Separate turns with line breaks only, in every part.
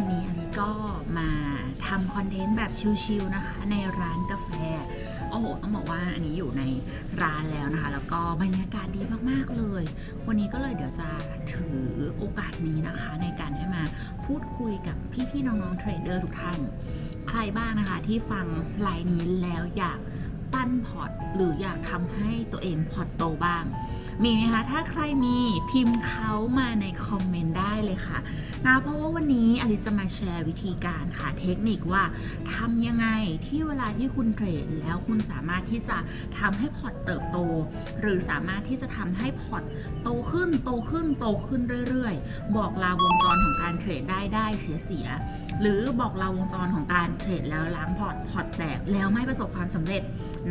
วันนี้อันนี้ก็มาทำคอนเทนต์แบบชิลๆนะคะ ในร้านกาแฟ โอ้โหต้องบอกว่าอันนี้อยู่ในร้านแล้วนะคะ แล้วก็บรรยากาศดีมากๆเลย วันนี้ก็เลยเดี๋ยวจะถือโอกาสนี้นะคะ ในการได้มาพูดคุยกับพี่ๆน้องๆเทรดเดอร์ทุกท่าน ใครบ้างนะคะที่ฟังไลน์นี้แล้วอยากปั้นพอร์ตหรืออยากทำให้ตัวเองพอร์ตโตบ้าง มีไหมคะ ถ้าใครมีพิมพ์เขามาในคอมเมนต์ได้เลยค่ะนะเพราะว่าวันนี้อลิจะมาแชร์วิธีการค่ะ เทคนิคว่าทำยังไงที่เวลาที่คุณเทรดแล้วคุณสามารถที่จะทำให้พอร์ตเติบโต หรือสามารถที่จะทำให้พอร์ตโตขึ้นโตขึ้นโตขึ้นเรื่อยๆ บอกลาวงจรของการเทรดได้ได้เสียเสีย หรือบอกลาวงจรของการเทรดแล้วล้างพอร์ตพอร์ตแตกแล้วไม่ประสบความสำเร็จ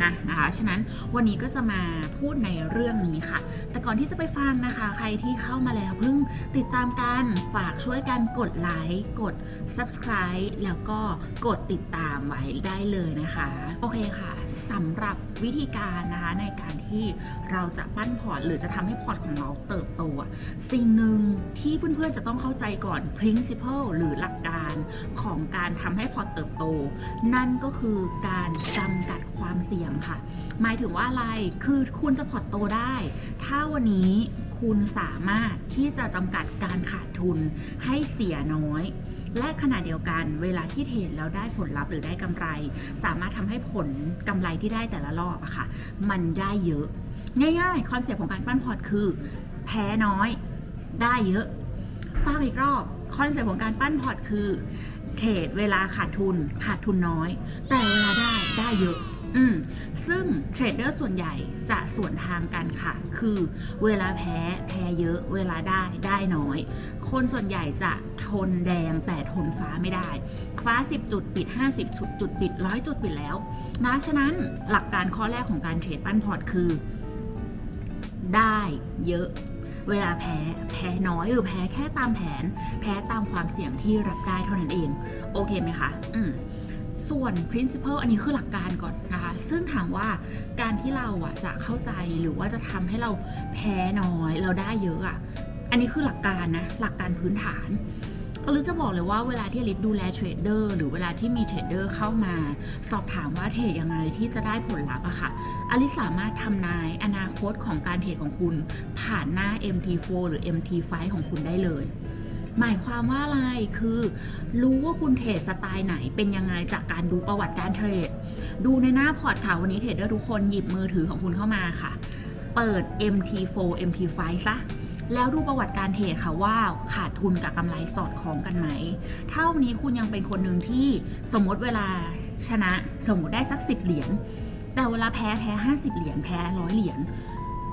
นะนะคะ ฉะนั้นวันนี้ก็จะมาพูดในเรื่องนี้ค่ะแต่ก่อนที่จะไปฟังนะคะ ใครที่เข้ามาแล้วเพิ่งติดตามกันฝากช่วยกันกดไลค์กด subscribe แล้วก็กดติดตามไว้ได้เลยนะคะ โอเคค่ะสำหรับวิธีการนะคะในการที่เราจะปั้นพอร์ตหรือจะทำให้พอร์ตของเราเติบโต สิ่งหนึ่งที่เพื่อนๆจะต้องเข้าใจก่อน principle หรือหลักการของการทำให้พอร์ตเติบโต นั่นก็คือการจำกัดความเสี่ยงค่ะ หมายถึงว่าอะไรคือคุณจะพอร์ตโตได้ถ้า้าวันนี้คุณสามารถที่จะจำกัดการขาดทุนให้เสียน้อย และขณะเดียวกันเวลาที่เทรดแล้วได้ผลลัพธ์หรือได้กำไร สามารถทำให้ผลกำไรที่ได้แต่ละรอบอะค่ะ มันได้เยอะ ง่ายๆ คอนเซ็ปต์ของการปั้นพอร์ตคือ แพ้น้อย ได้เยอะฟังอีกรอบคอนเซ็ปต์ของการปั้นพอร์ตคือเทรดเวลาขาดทุนขาดทุนน้อย แต่เวลาได้ได้เยอะ อืมซึ่งเทรดเดอร์ส่วนใหญ่จะส่วนทางกันค่ะ คือเวลาแพ้แพ้เยอะ เวลาได้ได้น้อย คนส่วนใหญ่จะทนแดงแต่ทนฟ้าไม่ได้ ฟ้า 10 จุดปิด 50 จุดจุดปิด 100 จุดปิดแล้วนะฉะนั้นหลักการข้อแรกของการเทรดปั้นพอร์ตคือ ได้เยอะเวลาแพ้ แพ้น้อยหรือแพ้แค่ตามแผน แพ้ตามความเสี่ยงที่รับได้เท่านั้นเอง โอเคไหมคะ อืม ส่วน principle อันนี้คือหลักการก่อนนะคะ ซึ่งถามว่าการที่เราอะจะเข้าใจหรือว่าจะทำให้เราแพ้น้อยเราได้เยอะอะ อันนี้คือหลักการนะ หลักการพื้นฐานอลิซจะบอกเลยว่าเวลาที่อลิซดูแลเทรดเดอร์หรือเวลาที่มีเทรดเดอร์เข้ามา สอบถามว่าเทรดยังไงที่จะได้ผลลัพธ์อะค่ะอลิซสามารถทำนายอนาคตของการเทรดของคุณ ผ่านหน้า MT4 หรือ MT5 ของคุณได้เลย หมายความว่าอะไรคือ รู้ว่าคุณเทรดสไตล์ไหนเป็นยังไงจากการดูประวัติการเทรด ดูในหน้าพอร์ตค่ะวันนี้เทรดเดอร์ทุกคนหยิบมือถือของคุณเข้ามาค่ะ เปิด MT4 MT5 ซะแล้วดูประวัติการเทรดค่ะว่าขาดทุนกับกำไรสอดคล้องกันไหมถ้านนี้คุณยังเป็นคนหนึ่งที่สมมติเวลาชนะสมมติได้สัก10เหรียญแต่เวลาแพ้แพ้50เหรียญแพ้ร้อยเหรียญ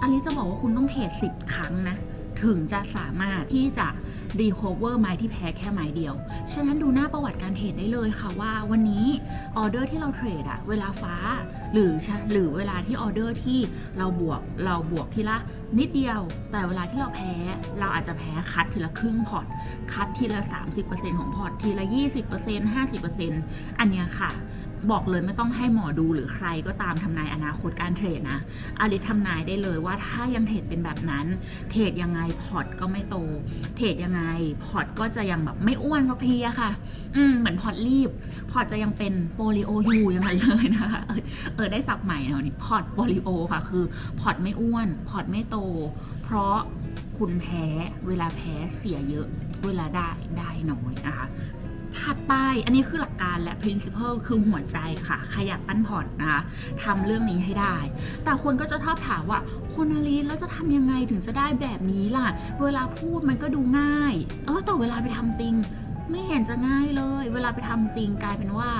อันนี้จะบอกว่าคุณต้องเทรด10ครั้งนะ ถึงจะสามารถที่จะ รีคอเวอร์ไม้ที่แพ้แค่ไม้เดียว ฉะนั้นดูหน้าประวัติการเทรดได้เลยค่ะว่าวันนี้ออเดอร์ที่เราเทรดอะเวลาฟ้าหรือชะหรือเวลาที่ออเดอร์ที่เราบวกเราบวกทีละนิดเดียว แต่เวลาที่เราแพ้เราอาจจะแพ้คัดทีละครึ่งพอร์ตคัดทีละ 30%ของพอร์ตทีละ 20% 50%อันเนี้ยค่ะ บอกเลยไม่ต้องให้หมอดูหรือใครก็ตามทำนายอนาคตการเทรดนะอลิทำนายได้เลยว่าถ้ายังเทรดเป็นแบบนั้น เทรดยังไงพอร์ตก็ไม่โต เทรดยังไงพอร์ตก็จะยังแบบไม่อ้วนสักทีอะค่ะ อืมเหมือนพอร์ตรีบ พอร์ตจะยังเป็นโปลิโออยู่อย่างนั้นเลยนะคะเออเออได้สับใหม่เนาะนี่พอร์ตโปลิโอค่ะ คือพอร์ตไม่อ้วน พอร์ตไม่โต เพราะคุณแพ้เวลาแพ้เสียเยอะ เวลาได้ได้น้อยนะคะ ถัดไปอันนี้คือหลักการและ principle คือหัวใจค่ะขยับปั้นพอร์ตนะคะทำเรื่องนี้ให้ได้ แต่คนก็จะชอบถามว่าคุณอาลีนแล้วจะทำยังไงถึงจะได้แบบนี้ล่ะ เวลาพูดมันก็ดูง่าย เออแต่เวลาไปทำจริง ไม่เห็นจะง่ายเลย เวลาไปทำจริงกลายเป็นว่า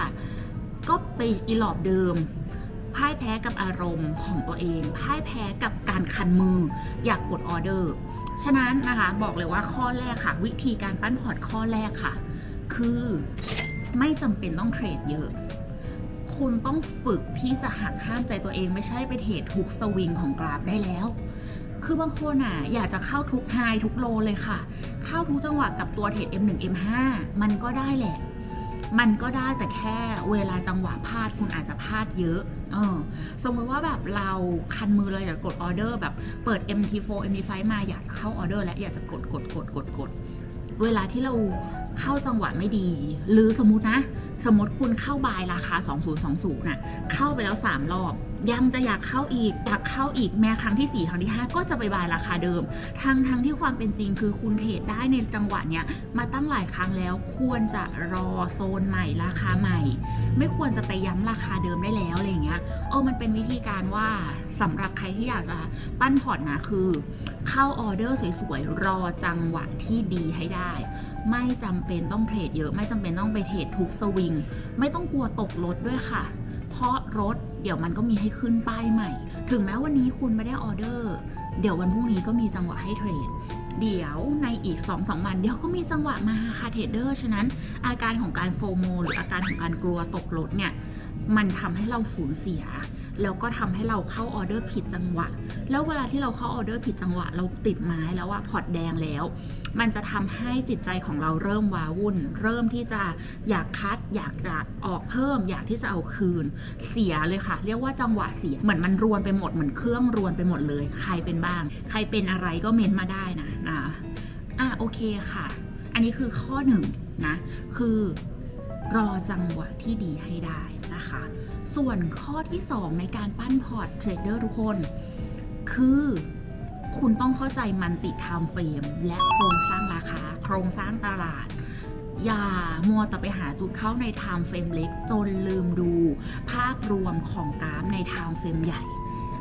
ก็ไปอีหลอบเดิมพ่ายแพ้กับอารมณ์ของตัวเองพ่ายแพ้กับการคันมือ อยากกดออเดอร์ ฉะนั้นนะคะบอกเลยว่าข้อแรกค่ะ วิธีการปั้นพอร์ตข้อแรกค่ะ คือ ไม่จำเป็นต้องเทรดเยอะ คุณต้องฝึกที่จะหักห้ามใจตัวเองไม่ใช่ไปเทรดทุกสวิงของกราฟได้แล้ว คือบางคนอะอยากจะเข้าทุกไฮทุกโลเลยค่ะ เข้าทุกจังหวะกับตัวเทรด M1 M5 มันก็ได้แหละมันก็ได้แต่แค่เวลาจังหวะพลาดคุณอาจจะพลาดเยอะเออสมมติว่าแบบเราคันมือเลยอยากกดออเดอร์แบบเปิด MT4 MT5 มาอยากจะเข้าออเดอร์และอยากจะกดกดกดกดกด เวลาที่เรา เข้าจังหวะไม่ดี หรือสมมตินะ สมมติคุณเข้าบายราคา 2020 น่ะ เข้าไปแล้ว 3 รอบ ยังจะอยากเข้าอีก อยากเข้าอีกแม้ครั้งที่ 4 ครั้งที่ 5 ก็จะไปบายราคาเดิม ทั้งทั้งที่ความเป็นจริงคือคุณเทรดได้ในจังหวะเนี้ยมาตั้งหลายครั้งแล้วควรจะรอโซนใหม่ราคาใหม่ ไม่ควรจะไปย้ำราคาเดิมได้แล้วอะไรเงี้ยเออมันเป็นวิธีการว่าสำหรับใครที่อยากจะปั้นพอร์ตนะคือ เข้าออเดอร์สวยๆรอจังหวะที่ดีให้ได้ ไม่จำเป็นต้องเทรดเยอะ ไม่จำเป็นต้องไปเทรดทุกสวิง ไม่ต้องกลัวตกรถด้วยค่ะ เพราะรถเดี๋ยวมันก็มีให้ขึ้นป้ายใหม่ ถึงแม้วันนี้คุณไม่ได้ออเดอร์ เดี๋ยววันพรุ่งนี้ก็มีจังหวะให้เทรดเดี๋ยวในอีก2อสวันเดี๋ยวก็มีจังหวะมาค่ะเทรดเดอร์ฉะนั้นอาการของการโฟโมหรืออาการของการกลัวตกรถเนี่ยมันทำให้เราสูญเสีย แล้วก็ทำให้เราเข้าออเดอร์ผิดจังหวะ แล้วเวลาที่เราเข้าออเดอร์ผิดจังหวะ เราติดไม้แล้วอะพอร์ตแดงแล้ว มันจะทำให้จิตใจของเราเริ่มว้าวุ่น เริ่มที่จะอยากคัด อยากจะออกเพิ่ม อยากที่จะเอาคืน เสียเลยค่ะ เรียกว่าจังหวะเสีย เหมือนมันรวนไปหมด เหมือนเครื่องรวนไปหมดเลย ใครเป็นบ้าง ใครเป็นอะไรก็เมนมาได้นะนะอะโอเคค่ะ อันนี้คือข้อหนึ่งนะ คือ รอจังหวะที่ดีให้ได้นะคะ ส่วนข้อที่ 2 ในการปั้นพอร์ตเทรดเดอร์ทุกคน คือคุณต้องเข้าใจมันติดไทม์เฟรมและโครงสร้างราคา โครงสร้างตลาด อย่ามัวแต่ไปหาจุดเข้าในไทม์เฟรมเล็ก จนลืมดูภาพรวมของกราฟในไทม์เฟรมใหญ่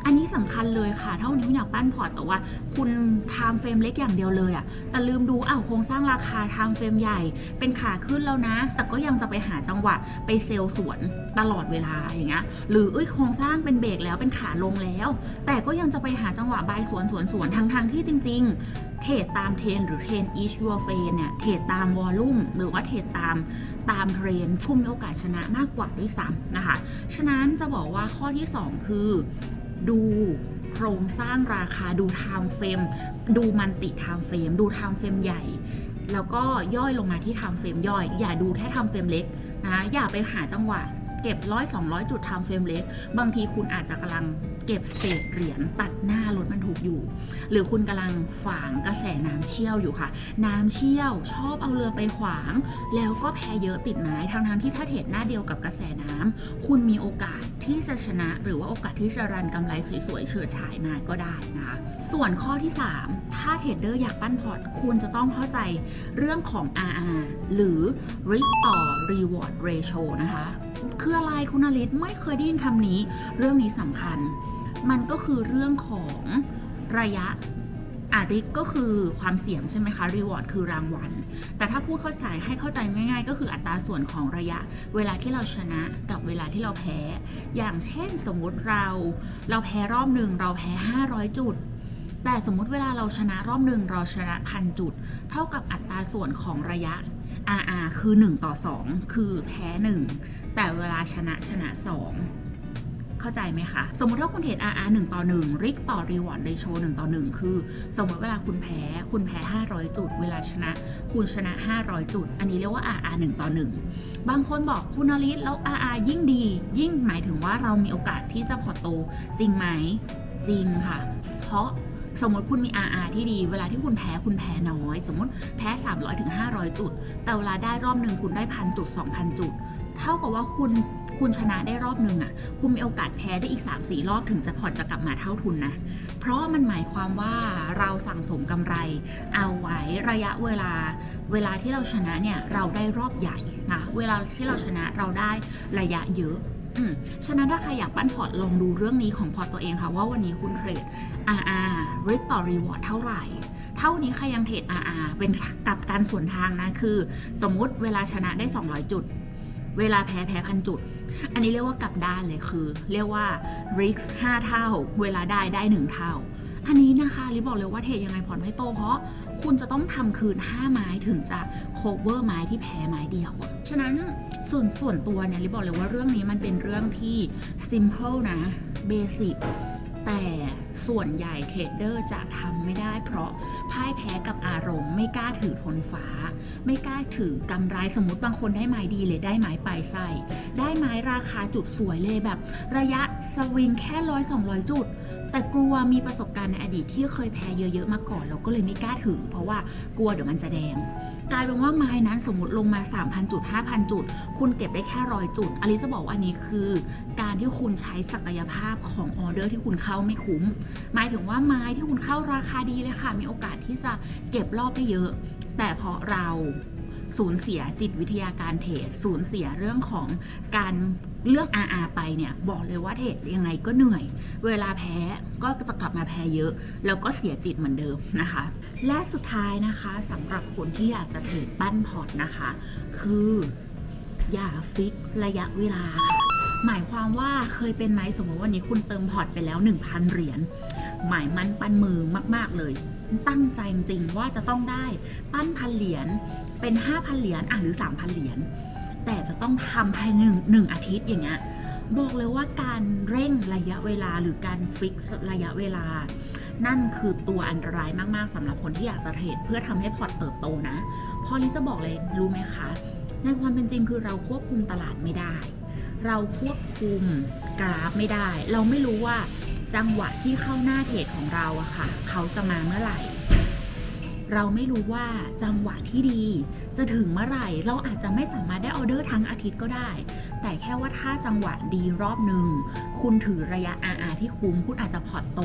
อันนี้สำคัญเลยค่ะ เท่านี้คุณอยากปั้นพอร์ตแต่ว่าคุณไทม์เฟรมเล็กอย่างเดียวเลยอะแต่ลืมดูอ้าวโครงสร้างราคาไทม์เฟรมใหญ่เป็นขาขึ้นแล้วนะ แต่ก็ยังจะไปหาจังหวะไปเซลล์สวนตลอดเวลาอย่างเงี้ยหรือเอ้ยโครงสร้างเป็นเบรกแล้วเป็นขาลงแล้ว แต่ก็ยังจะไปหาจังหวะบายสวนสวนสวนทางทางที่จริง ๆ เทรดตามเทรนหรือเทรน each your f a n เนี่ยเทรดตามวอลลุ่มหรือว่าเทรดตามตามเทรนชุ่มมีโอกาสชนะมากกว่าด้วยซ้ำนะคะ ฉะนั้นจะบอกว่าข้อที่ 2 คือ ดูโครงสร้างราคาดูไทม์เฟรมดูมันติไทม์เฟรมดูไทม์เฟรมใหญ่ แล้วก็ย่อยลงมาที่ไทม์เฟรมย่อย อย่าดูแค่ไทม์เฟรมเล็กนะอย่าไปหาจังหวะ เก็บร้อยสองร้อยจุดไทม์เฟรมเล็ก บางทีคุณอาจจะกำลังเก็บเศษเหรียญตัดหน้ารถบรรทุกอยู่ หรือคุณกำลังฝางกระแสน้ำเชี่ยวอยู่ค่ะ น้ำเชี่ยวชอบเอาเรือไปขวาง แล้วก็แพ้เยอะติดไม้ทั้งทั้งที่ถ้าเทรดหน้าเดียวกับกระแสน้ำคุณมีโอกาสที่จะชนะ หรือว่าโอกาสที่จะรันกำไรสวยๆเฉิดฉายมาก็ได้นะคะส่วนข้อที่ 3 ถ้าเทรดเดอร์อยากปั้นพอร์ตคุณจะต้องเข้าใจเรื่องของ RR หรือ Risk ต่อ Reward Ratio นะคะ คืออะไรคุณอลิศไม่เคยได้ยินคำนี้ เรื่องนี้สำคัญ มันก็คือเรื่องของระยะอาริกก็คือความเสี่ยงใช่ไหมคะรีวอร์ดคือรางวัล แต่ถ้าพูดเข้าใจให้เข้าใจง่าย ๆ ก็คืออัตราส่วนของระยะ เวลาที่เราชนะกับเวลาที่เราแพ้ อย่างเช่นสมมุติเรา เราแพ้รอบหนึ่งเราแพ้ 500 จุด แต่สมมุติเวลาเราชนะรอบหนึ่งเราชนะพันจุด เท่ากับอัตราส่วนของระยะ RR คือ 1 ต่อ 2 คือแพ้ 1 แต่เวลาชนะชนะ 2 เข้าใจไหมคะ สมมติถ้าคุณเทรด RR 1 ต่อ 1 ริกต่อ Reward Ratio 1ต่อ 1 คือ สมมติเวลาคุณแพ้ คุณแพ้ 500 จุด เวลาชนะ คุณชนะ 500 จุด อันนี้เรียกว่า RR 1 ต่อ 1 บางคนบอกคุณนลิศแล้ว RR ยิ่งดี ยิ่งหมายถึงว่าเรามีโอกาสที่จะพอร์ตโต จริงไหม จริงค่ะ เพราะสมมติคุณมี RR ที่ดี เวลาที่คุณแพ้คุณแพ้น้อย สมมติแพ้ 300ถึง500 จุด แต่เวลาได้รอบหนึ่งคุณได้พันจุด2,000 จุด เท่ากับว่าคุณคุณชนะได้รอบหนึ่งอะ คุณมีโอกาสแพ้ได้อีก 3-4 รอบถึงจะพอจะกลับมาเท่าทุนนะ เพราะมันหมายความว่าเราสั่งสมกำไร เอาไว้ระยะเวลา เวลาที่เราชนะเนี่ยเราได้รอบใหญ่นะ เวลาที่เราชนะเราได้ระยะเยอะฉะนั้นถ้าใครอยากปั้นพอร์ตลองดูเรื่องนี้ของพอร์ตตัวเองค่ะ ว่าวันนี้คุณเทรด RR Risk ต่อ Reward เท่าไหร่ เท่านี้ใครยังเทรด RR เป็นกับการส่วนทางนะ คือ สมมุติเวลาชนะได้ 200 จุด เวลาแพ้แพ้พันจุด อันนี้เรียกว่ากลับด้านเลยคือ เรียกว่า risk 5 เท่า เวลาได้ได้ 1 เท่า อันนี้นะคะลิบอกเลยว่าเทยังไงพอร์ตไม่โตเพราะคุณจะต้องทำคืน 5 ไม้ถึงจะ cover ไม้ที่แพ้ไม้เดียวอะฉะนั้นส่วนส่วนตัวเนี่ยลิบอกเลยว่าเรื่องนี้มันเป็นเรื่องที่ simple นะ basic แต่ส่วนใหญ่เทรดเดอร์จะทำไม่ได้ เพราะพ่ายแพ้กับอารมณ์ ไม่กล้าถือทนฟ้า ไม่กล้าถือกำไรสมมติบางคนได้ไม้ดีเลยได้ไม้ปลายไส้ได้ไม้ราคาจุดสวยเลยแบบ ระยะสวิงแค่ร้อยสองร้อยจุด แต่กลัวมีประสบการณ์ในอดีตที่เคยแพ้เยอะๆมาก่อน เราก็เลยไม่กล้าถือเพราะว่ากลัวเดี๋ยวมันจะแดง กลายเป็นว่าไม้นั้นสมมติลงมา 3,000 จุด 5,000 จุด คุณเก็บได้แค่ร้อยจุดอลิซจะบอกว่าอันนี้คือ การที่คุณใช้ศักยภาพของออเดอร์ที่คุณเข้าไม่คุ้ม หมายถึงว่าไม้ที่คุณเข้าราคาดีเลยค่ะ มีโอกาสที่จะเก็บรอบได้เยอะ แต่เพราะเรา สูญเสียจิตวิทยาการเทรดสูญเสียเรื่องของการเรื่อง RR ไปเนี่ยบอกเลยว่าเทรดยังไงก็เหนื่อย เวลาแพ้ก็จะกลับมาแพ้เยอะ แล้วก็เสียจิตเหมือนเดิมนะคะ และสุดท้ายนะคะสำหรับคนที่อยากจะเทรดปั้นพอร์ตนะคะ คืออย่าฟิกระยะเวลาค่ะหมายความว่าเคยเป็นไหมสมมติวันนี้คุณเติมพอร์ตไปแล้ว 1,000 เหรียญหมายมันปั้นมือมาก ๆ เลย ตั้งใจจริงๆว่าจะต้องได้ปั้นพันเหรียญเป็น 5,000 เหรียญอะหรือ 3,000 เหรียญแต่จะต้องทำภายในหนึ่งหนึ่งอาทิตย์อย่างเงี้ยบอกเลยว่าการเร่งระยะเวลาหรือการฟิกระยะเวลา นั่นคือตัวอันตรายมากๆสำหรับคนที่อยากจะเทรดเพื่อทำให้พอร์ตเติบโตนะ พอลิจะบอกเลยรู้ไหมคะ ในความเป็นจริงคือเราควบคุมตลาดไม่ได้ เราควบคุมกราฟไม่ได้ เราไม่รู้ว่า จังหวะที่เข้าหน้าเทรดของเราอะค่ะ เขาจะมาเมื่อไหร่ เราไม่รู้ว่าจังหวะที่ดี จะถึงเมื่อไหร่ เราอาจจะไม่สามารถได้ออเดอร์ทั้งอาทิตย์ก็ได้ แต่แค่ว่าถ้าจังหวะดีรอบหนึ่ง คุณถือระยะ RR ที่คุ้ม คุณอาจจะพอร์ตโต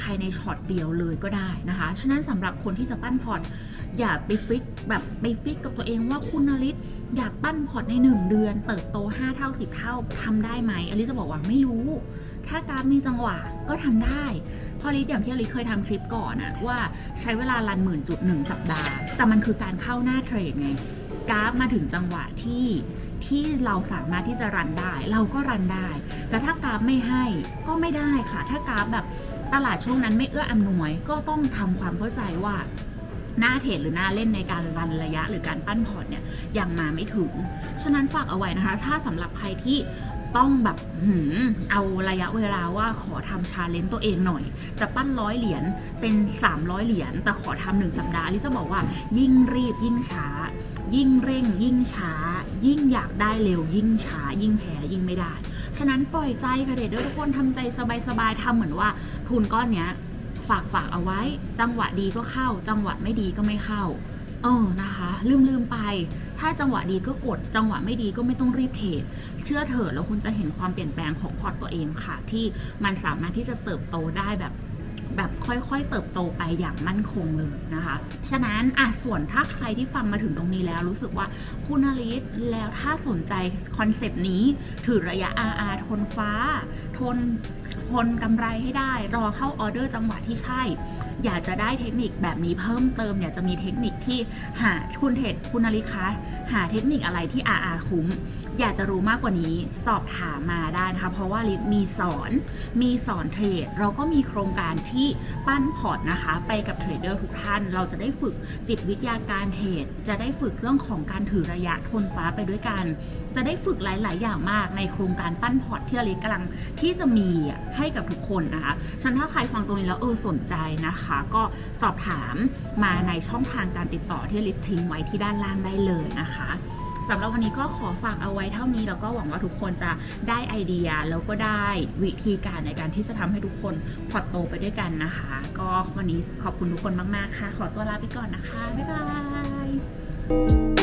ภายในช็อตเดียวเลยก็ได้นะคะ ฉะนั้นสำหรับคนที่จะปั้นพอร์ตอย่าไปฟิกแบบไปฟิกกับตัวเองว่าคุณนลิศอยากปั้นพอร์ตใน 1 เดือน เติบโต 5 เท่า 10 เท่าทำได้ไหมอลิซจะบอกว่าไม่รู้ ถ้ากราฟมีจังหวะก็ทำได้พอลิซอย่างที่ลิซเคยทำคลิปก่อนอะว่าใช้เวลารันหมื่นจุดหนึ่งสัปดาห์ แต่มันคือการเข้าหน้าเทรดไงกราฟมาถึงจังหวะที่ที่เราสามารถที่จะรันได้ เราก็รันได้ แต่ถ้ากราฟไม่ให้ก็ไม่ได้ค่ะ ถ้ากราฟแบบตลาดช่วงนั้นไม่เอื้ออำนวย ก็ต้องทำความเข้าใจว่าหน้าเทรดหรือหน้าเล่นในการรันระยะหรือการปั้นพอร์ตเนี่ยยังมาไม่ถึง ฉะนั้นฝากเอาไว้นะคะ ถ้าสำหรับใครที่ ต้องแบบหืมเอาระยะเวลาว่าขอทำชาเลนจ์ตัวเองหน่อย จะปั้นร้อยเหรียญเป็น 300 เหรียญแต่ขอทำหนึ่งสัปดาห์ลิซจะบอกว่า ยิ่งรีบยิ่งช้า ยิ่งเร่ง ยิ่งช้า ยิ่งอยากได้เร็ว ยิ่งช้า ยิ่งแพ้ยิ่งไม่ได้ ฉะนั้นปล่อยใจค่ะเด็กทุกคนทำใจสบายๆทำเหมือนว่าทุนก้อนเนี้ยฝากฝากเอาไว้ จังหวะดีก็เข้า จังหวะไม่ดีก็ไม่เข้า เออนะคะ ลืมลืมไป ถ้าจังหวะดีก็กด จังหวะไม่ดีก็ไม่ต้องรีบเทรดเชื่อเถอะแล้วคุณจะเห็นความเปลี่ยนแปลงของพอร์ตตัวเองค่ะ ที่มันสามารถที่จะเติบโตได้แบบ แบบค่อยๆ เติบโตไปอย่างมั่นคงเลยนะคะ ฉะนั้นอะส่วนถ้าใครที่ฟังมาถึงตรงนี้แล้วรู้สึกว่าคุณอลิสแล้วถ้าสนใจคอนเซปต์นี้ถือระยะ RR ทนฟ้า ทนทนกำไรให้ได้ รอเข้าออเดอร์จังหวะที่ใช่ อยากจะได้เทคนิคแบบนี้เพิ่มเติมอยากจะมีเทคนิคที่หาคุณเทรดคุณอลิสคะหาเทคนิคอะไรที่ RR คุ้ม อยากจะรู้มากกว่านี้สอบถามมาได้นะคะเพราะว่าลิสมีสอนมีสอนเทรดเราก็มีโครงการที่ปั้นพอร์ตนะคะ ไปกับเทรดเดอร์ทุกท่าน เราจะได้ฝึกจิตวิทยาการเทรดจะได้ฝึกเรื่องของการถือระยะทนฟ้าไปด้วยกัน จะได้ฝึกหลาย ๆ อย่างมากในโครงการปั้นพอร์ตที่อลิสกำลังที่จะมีให้กับทุกคนนะคะฉันถ้าใครฟังตรงนี้แล้วเออสนใจนะคะ ก็สอบถามมาในช่องทางการติดต่อที่ลิสทิ้งไว้ที่ด้านล่างได้เลยนะคะ สำหรับวันนี้ก็ขอฝากเอาไว้เท่านี้แล้วก็หวังว่าทุกคนจะได้ไอเดียแล้วก็ได้วิธีการในการที่จะทำให้ทุกคนพอดโตไปด้วยกันนะคะ ก็วันนี้ขอบคุณทุกคนมาก ๆ ค่ะ ขอตัวลาไปก่อนนะคะ บ๊ายบาย